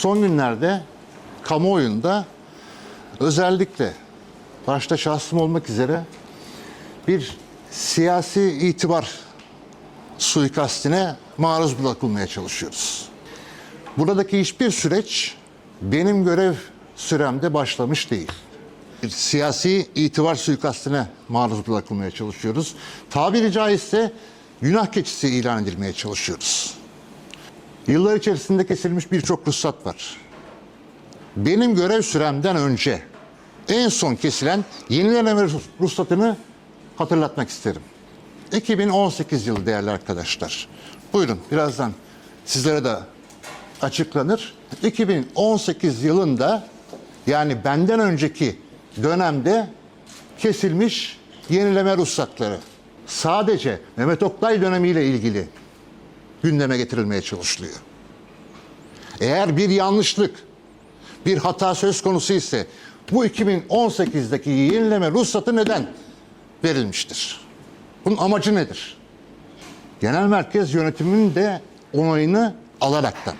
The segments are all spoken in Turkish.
son günlerde kamuoyunda özellikle başta şahsım olmak üzere bir siyasi itibar suikastine maruz bırakılmaya çalışıyoruz. Buradaki hiçbir süreç benim görev süremde başlamış değil. Bir siyasi itibar suikastine maruz bırakılmaya çalışıyoruz. Tabiri caizse günah keçisi ilan edilmeye çalışıyoruz. Yıllar içerisinde kesilmiş birçok ruhsat var. Benim görev süremden önce en son kesilen yenileme ruhsatını hatırlatmak isterim. 2018 yılı değerli arkadaşlar. Buyurun birazdan sizlere de açıklanır. 2018 yılında yani benden önceki dönemde kesilmiş yenileme ruhsatları sadece Mehmet Oktay dönemiyle ilgili gündeme getirilmeye çalışılıyor. Eğer bir yanlışlık, bir hata söz konusu ise bu 2018'deki yenileme ruhsatı neden verilmiştir? Bunun amacı nedir? Genel merkez yönetiminin de onayını alaraktan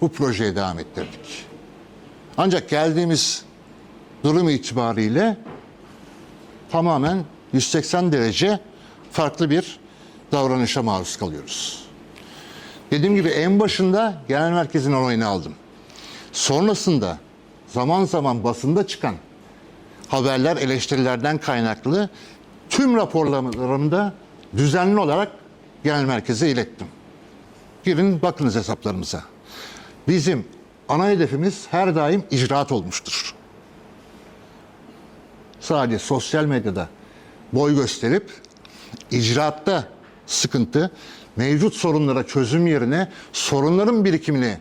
bu projeye devam ettirdik. Ancak geldiğimiz durum itibariyle tamamen 180 derece farklı bir davranışa maruz kalıyoruz. Dediğim gibi en başında genel merkezin onayını aldım. Sonrasında zaman zaman basında çıkan haberler, eleştirilerden kaynaklı tüm raporlarımı da düzenli olarak genel merkeze ilettim. Girin bakınız hesaplarımıza. Bizim ana hedefimiz her daim icraat olmuştur. Sadece sosyal medyada boy gösterip icraatta sıkıntı, mevcut sorunlara çözüm yerine sorunların birikimini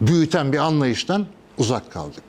büyüten bir anlayıştan uzak kaldık.